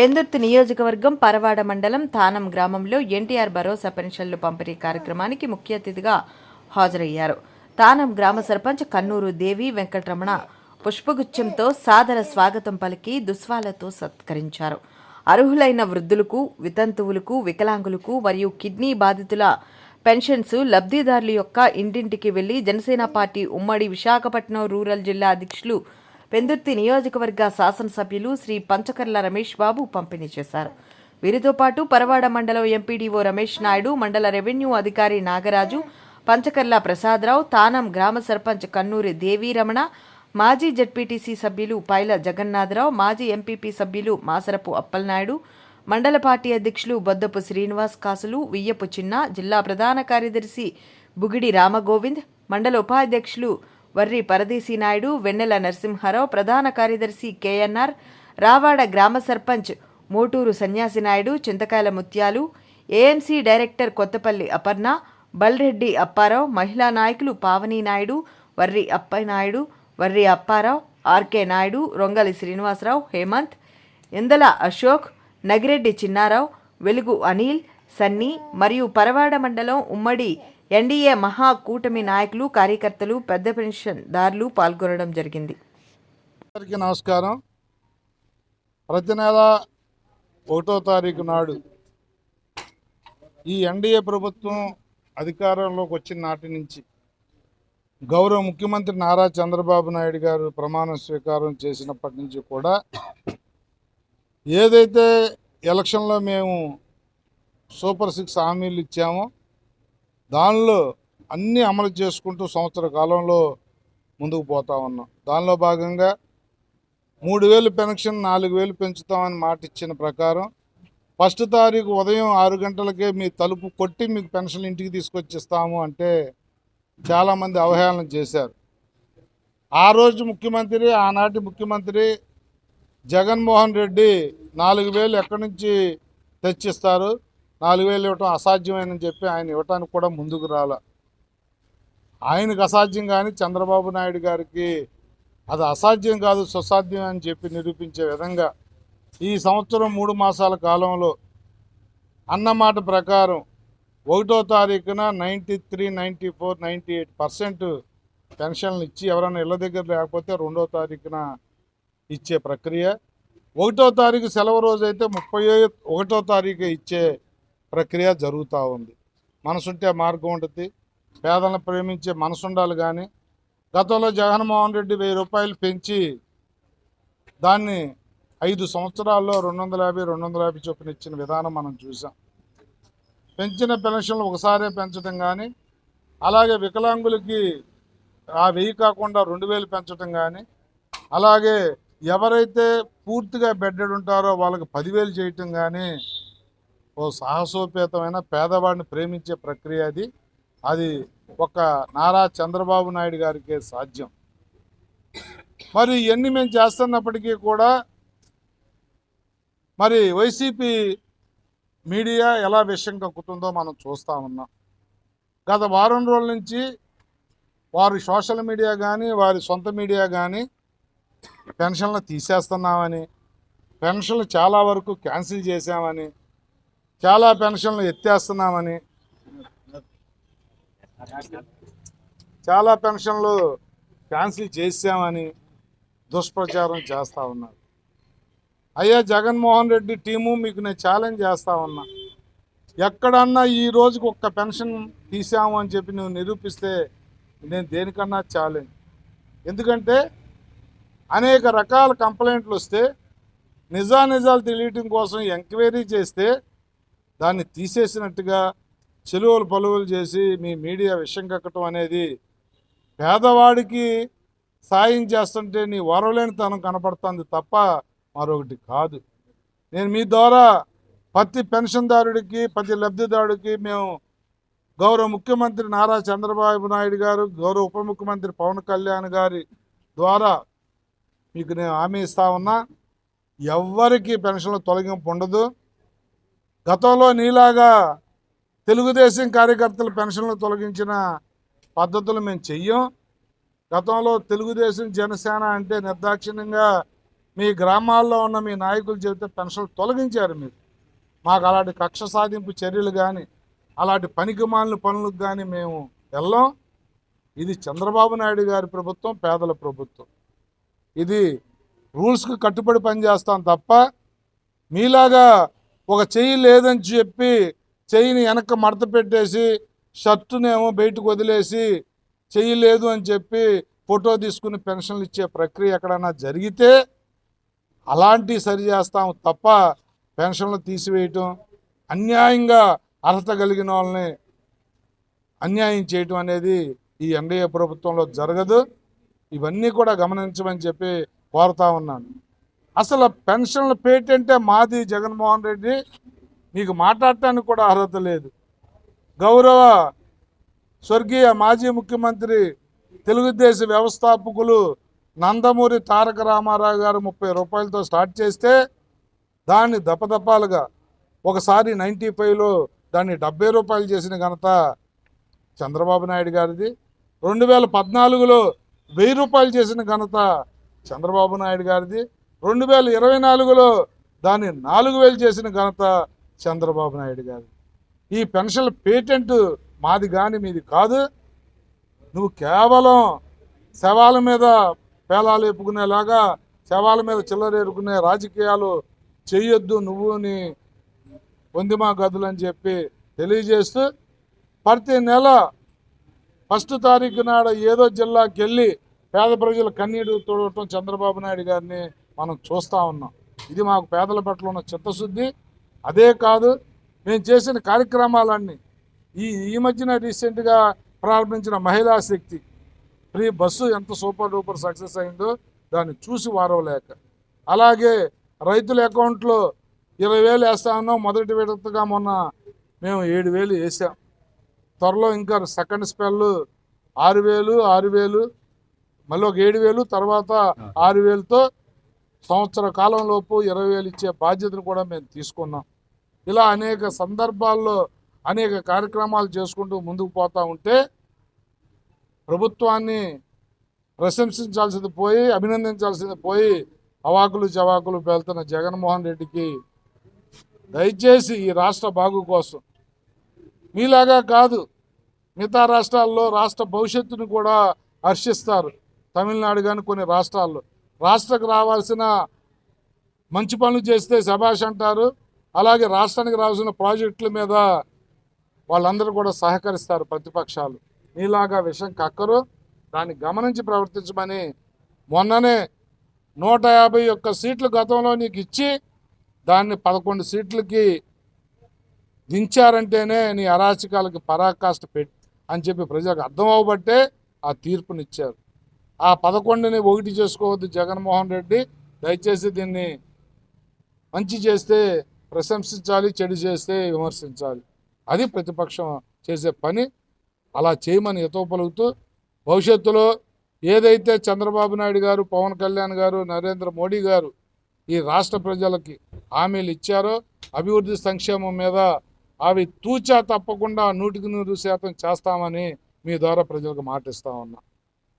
పెందుర్తి నియోజకవర్గం పరవాడ మండలం తానం గ్రామంలో ఎన్టీఆర్ భరోసా పెన్షన్లు పంపిణీ కార్యక్రమానికి ముఖ్య అతిథిగా హాజరయ్యారు. తానం గ్రామ సర్పంచ్ కన్నూరు దేవి వెంకటరమణ పుష్పగుచ్చంతో సాదర స్వాగతం పలికి దుస్వాలతో సత్కరించారు. అర్హులైన వృద్ధులకు వితంతువులకు వికలాంగులకు మరియు కిడ్నీ బాధితుల పెన్షన్స్ లబ్ధిదారుల యొక్క ఇంటింటికి వెళ్ళి జనసేన పార్టీ ఉమ్మడి విశాఖపట్నం రూరల్ జిల్లా అధ్యక్షులు పెందుర్తి నియోజకవర్గ శాసనసభ్యులు శ్రీ పంచకర్ల రమేష్ బాబు పంపిణీ చేశారు. వీరితో పాటు పరవాడ మండలం ఎంపీడీఓ రమేష్ నాయుడు మండల రెవెన్యూ అధికారి నాగరాజు పంచకర్ల ప్రసాదరావు తానం గ్రామ సర్పంచ్ కన్నూరి దేవీరమణ మాజీ జడ్పీటీసీ సభ్యులు పైల జగన్నాథరావు మాజీ ఎంపీపీ సభ్యులు మాసరపు అప్పలనాయుడు మండల పార్టీ అధ్యక్షులు బొద్దపు శ్రీనివాస్ కాసులు వియ్యపు చిన్న జిల్లా ప్రధాన కార్యదర్శి బుగిడి రామగోవింద్ మండల ఉపాధ్యక్షులు వర్రి పరదేశీ నాయుడు వెన్నెల నరసింహారావు ప్రధాన కార్యదర్శి కేఎన్ఆర్ రావాడ గ్రామ సర్పంచ్ మోటూరు సన్యాసి నాయుడు చింతకాయల ముత్యాలు ఏఎంసీ డైరెక్టర్ కొత్తపల్లి అపర్ణ బల్రెడ్డి అప్పారావు మహిళా నాయకులు పావని నాయుడు వర్రి అప్పనాయుడు వర్రి అప్పారావు ఆర్కే నాయుడు రొంగలి శ్రీనివాసరావు హేమంత్ ఇందల అశోక్ నగిరెడ్డి చిన్నారావు వెలుగు అనిల్ సన్నీ మరియు పరవాడ మండలం ఉమ్మడి ఎన్డీఏ మహా కూటమి నాయకులు కార్యకర్తలు పెద్ద పెన్షన్దారులు పాల్గొనడం జరిగింది. అందరికీ నమస్కారం. ప్రతి నెల ఒకటో తారీఖు నాడు ఈ ఎన్డీఏ ప్రభుత్వం అధికారంలోకి వచ్చిన నాటి నుంచి గౌరవ ముఖ్యమంత్రి నారా చంద్రబాబు నాయుడు గారు ప్రమాణ స్వీకారం చేసినప్పటి నుంచి కూడా ఏదైతే ఎలక్షన్లో మేము సూపర్ సిక్స్ హామీలు ఇచ్చామో దానిలో అన్నీ అమలు చేసుకుంటూ సంవత్సర కాలంలో ముందుకు పోతా ఉన్నాం. దానిలో భాగంగా మూడు వేలు పెన్షన్ నాలుగు వేలు పెంచుతామని మాట ఇచ్చిన ప్రకారం ఫస్ట్ తారీఖు ఉదయం ఆరు గంటలకే మీ తలుపు కొట్టి మీకు పెన్షన్ ఇంటికి తీసుకొచ్చిస్తాము అంటే చాలామంది అవహేళన చేశారు. ఆ రోజు ముఖ్యమంత్రి ఆనాటి ముఖ్యమంత్రి జగన్మోహన్ రెడ్డి నాలుగు వేలు ఎక్కడి నుంచి తెచ్చిస్తారు? నాలుగు వేలు ఇవ్వటం అసాధ్యమైనని చెప్పి ఆయన ఇవ్వటానికి కూడా ముందుకు రాల. ఆయనకు అసాధ్యం కానీ చంద్రబాబు నాయుడు గారికి అది అసాధ్యం కాదు సుసాధ్యం అని చెప్పి నిరూపించే విధంగా ఈ సంవత్సరం మూడు మాసాల కాలంలో అన్నమాట ప్రకారం ఒకటో తారీఖున ninety three ninety four ninety eight percent పెన్షన్లు ఇచ్చి ఎవరైనా ఇళ్ళ దగ్గర లేకపోతే రెండో తారీఖున ఇచ్చే ప్రక్రియ. ఒకటో తారీఖు సెలవు రోజు అయితే ముప్పై ఒకటో తారీఖు ఇచ్చే ప్రక్రియ జరుగుతూ ఉంది. మనసుంటే మార్గం ఉంటుంది. పేదలను ప్రేమించే మనసు ఉండాలి కానీ గతంలో జగన్మోహన్ రెడ్డి వెయ్యి రూపాయలు పెంచి దాన్ని ఐదు సంవత్సరాల్లో రెండు వందల యాభై రెండు వందల యాభై చొప్పున ఇచ్చిన విధానం మనం చూసాం పెంచిన పెన్షన్లు ఒకసారే పెంచడం కానీ అలాగే వికలాంగులకి ఆ వెయ్యి కాకుండా రెండు వేలు పెంచడం కానీ అలాగే ఎవరైతే పూర్తిగా బెడ్డెడ్ ఉంటారో వాళ్ళకి పదివేలు చేయటం కానీ ఓ సాహసోపేతమైన పేదవాడిని ప్రేమించే ప్రక్రియ అది. అది ఒక నారా చంద్రబాబు నాయుడు గారికే సాధ్యం. మరి ఇవన్నీ మేము చేస్తున్నప్పటికీ కూడా మరి వైసీపీ మీడియా ఎలా విషయం కక్కుతుందో మనం చూస్తూ ఉన్నాం. గత వారం రోజుల నుంచి వారు సోషల్ మీడియా కానీ వారి సొంత మీడియా కానీ పెన్షన్లు తీసేస్తున్నామని పెన్షన్లు చాలా వరకు క్యాన్సిల్ చేశామని చాలా పెన్షన్లు ఎత్తేస్తున్నామని. చాలా పెన్షన్లు క్యాన్సిల్ చేసామని దుష్ప్రచారం చేస్తూ ఉన్నారు. అయ్యా జగన్మోహన్ రెడ్డి టీము మీకు నేను ఛాలెంజ్ చేస్తూ ఉన్నా. ఎక్కడన్నా ఈ రోజుకి ఒక్క పెన్షన్ తీసాము అని చెప్పి నువ్వు నిరూపిస్తే నేను దేనికన్నా ఛాలెంజ్. ఎందుకంటే అనేక రకాల కంప్లైంట్లు వస్తే నిజానిజాలు తెలియటం కోసం ఎంక్వైరీ చేస్తే దాన్ని తీసేసినట్టుగా చెలువలు పలువులు చేసి మీ మీడియా విషయం కక్కటం అనేది పేదవాడికి సాయం చేస్తుంటే నీ వరవలేనితనం కనపడుతుంది తప్ప మరొకటి కాదు. నేను మీ ద్వారా ప్రతి పెన్షన్దారుడికి ప్రతి లబ్ధిదారుడికి మేము గౌరవ ముఖ్యమంత్రి నారా చంద్రబాబు నాయుడు గారు గౌరవ ఉప ముఖ్యమంత్రి పవన్ కళ్యాణ్ గారి ద్వారా మీకు నేను హామీ ఇస్తా ఉన్నా ఎవ్వరికీ పెన్షన్ల తొలగింపు ఉండదు. గతంలో నీలాగా తెలుగుదేశం కార్యకర్తలు పెన్షన్లు తొలగించిన పద్ధతులు మేము చెయ్యం. గతంలో తెలుగుదేశం జనసేన అంటే నిర్దాక్షిణ్యంగా మీ గ్రామాల్లో ఉన్న మీ నాయకులు చెబితే పెన్షన్లు తొలగించారు మీరు. మాకు అలాంటి కక్ష సాధింపు చర్యలు కానీ అలాంటి పనికిమాలిన పనులకు కానీ మేము వెళ్ళాం. ఇది చంద్రబాబు నాయుడు గారి ప్రభుత్వం పేదల ప్రభుత్వం. ఇది రూల్స్కి కట్టుబడి పనిచేస్తాం తప్ప మీలాగా ఒక చెయ్యి లేదని చెప్పి చెయ్యిని వెనక్కి మడత పెట్టేసి షర్టునేమో బయటకు వదిలేసి చెయ్యి లేదు అని చెప్పి ఫోటో తీసుకుని పెన్షన్లు ఇచ్చే ప్రక్రియ ఎక్కడైనా జరిగితే అలాంటివి సరి చేస్తాం తప్ప పెన్షన్లు తీసివేయటం అన్యాయంగా అర్హత కలిగిన వాళ్ళని అన్యాయం చేయటం అనేది ఈ ఎన్డీఏ ప్రభుత్వంలో జరగదు. ఇవన్నీ కూడా గమనించమని చెప్పి కోరుతా ఉన్నాను. అసలు పెన్షన్ల పేటెంటే మాది జగన్మోహన్ రెడ్డి. మీకు మాట్లాడటానికి కూడా అర్హత లేదు. గౌరవ స్వర్గీయ మాజీ ముఖ్యమంత్రి తెలుగుదేశం వ్యవస్థాపకులు నందమూరి తారక రామారావు గారు ముప్పై రూపాయలతో స్టార్ట్ చేస్తే దాన్ని దపదపాలుగా ఒకసారి నైంటీ ఫైవ్లో దాన్ని డెబ్బై రూపాయలు చేసిన ఘనత చంద్రబాబు నాయుడు గారిది. రెండు వేల పద్నాలుగులో వెయ్యి రూపాయలు చేసిన ఘనత చంద్రబాబు నాయుడు గారిది. రెండు వేల ఇరవై నాలుగులో దాన్ని నాలుగు వేలు చేసిన ఘనత చంద్రబాబు నాయుడు గారు. ఈ పెన్షన్ పేటెంట్ మాది కానీ మీది కాదు. నువ్వు కేవలం శవాల మీద పేలాలు ఎప్పుకునేలాగా శవాల మీద చిల్లరేరుకునే రాజకీయాలు చేయొద్దు నువ్వు నీ పొందిమా గదులు అని చెప్పి తెలియజేస్తూ ప్రతి నెల ఫస్ట్ తారీఖు నాడు ఏదో జిల్లాకి వెళ్ళి పేద ప్రజల కన్నీరు తోడటం చంద్రబాబు నాయుడు గారిని మనం చూస్తూ ఉన్నాం. ఇది మాకు పేదల పట్ల ఉన్న చిత్తశుద్ధి. అదే కాదు మేము చేసిన కార్యక్రమాలన్నీ ఈ ఈ మధ్యన రీసెంట్గా ప్రారంభించిన మహిళా శక్తి. ఫ్రీ బస్సు ఎంత సూపర్ డూపర్ సక్సెస్ అయిందో దాన్ని చూసి వారవలేక. అలాగే రైతుల అకౌంట్లో ఇరవై వేలు వేస్తా ఉన్నాం మొదటి విడతగా మొన్న మేము ఏడు వేలు వేసాం. త్వరలో ఇంకా సెకండ్ స్పెల్ ఆరు వేలు ఆరు వేలు మళ్ళీ ఒక ఏడు వేలు తర్వాత ఆరు వేలతో సంవత్సర కాలంలోపు ఇరవై వేలు ఇచ్చే బాధ్యతను కూడా మేము తీసుకున్నాం. ఇలా అనేక సందర్భాల్లో అనేక కార్యక్రమాలు చేసుకుంటూ ముందుకు పోతూ ఉంటే ప్రభుత్వాన్ని ప్రశంసించాల్సింది పోయి అభినందించాల్సింది పోయి అవాకులు జవాకులు పేలుతున్న జగన్మోహన్ రెడ్డికి దయచేసి ఈ రాష్ట్ర బాగు కోసం. మీలాగా కాదు మిగతా రాష్ట్రాల్లో రాష్ట్ర భవిష్యత్తును కూడా హర్షిస్తారు. తమిళనాడు కానీ కొన్ని రాష్ట్రాల్లో. రాష్ట్రకు రావాల్సిన మంచి పనులు చేస్తే శభాష్ అంటారు. అలాగే రాష్ట్రానికి రావాల్సిన ప్రాజెక్టుల మీద వాళ్ళందరూ కూడా సహకరిస్తారు ప్రతిపక్షాలు. నీలాగా విషయం కక్కరు. దాన్ని గమనించి ప్రవర్తించమని మొన్ననే నూట యాభై ఒక్క సీట్లు గతంలో నీకు ఇచ్చి దాన్ని పదకొండు సీట్లకి దించారంటేనే నీ అరాచకాలకి పరాకాష్ట పెట్టి అని చెప్పి ప్రజలకు అర్థం అవ్వబట్టే ఆ తీర్పునిచ్చారు. ఆ పదకొండుని ఒకటి చేసుకోవద్దు జగన్మోహన్ రెడ్డి. దయచేసి దీన్ని మంచి చేస్తే ప్రశంసించాలి చెడు చేస్తే విమర్శించాలి. అది ప్రతిపక్షం చేసే పని. అలా చేయమని ఎతో పలుకుతూ భవిష్యత్తులో ఏదైతే చంద్రబాబు నాయుడు గారు పవన్ కళ్యాణ్ గారు నరేంద్ర మోడీ గారు ఈ రాష్ట్ర ప్రజలకి హామీలు ఇచ్చారో అభివృద్ధి సంక్షేమం మీద అవి తూచా తప్పకుండా నూటికి నూరు శాతం చేస్తామని మీ ద్వారా ప్రజలకు మాటిస్తా ఉన్నా.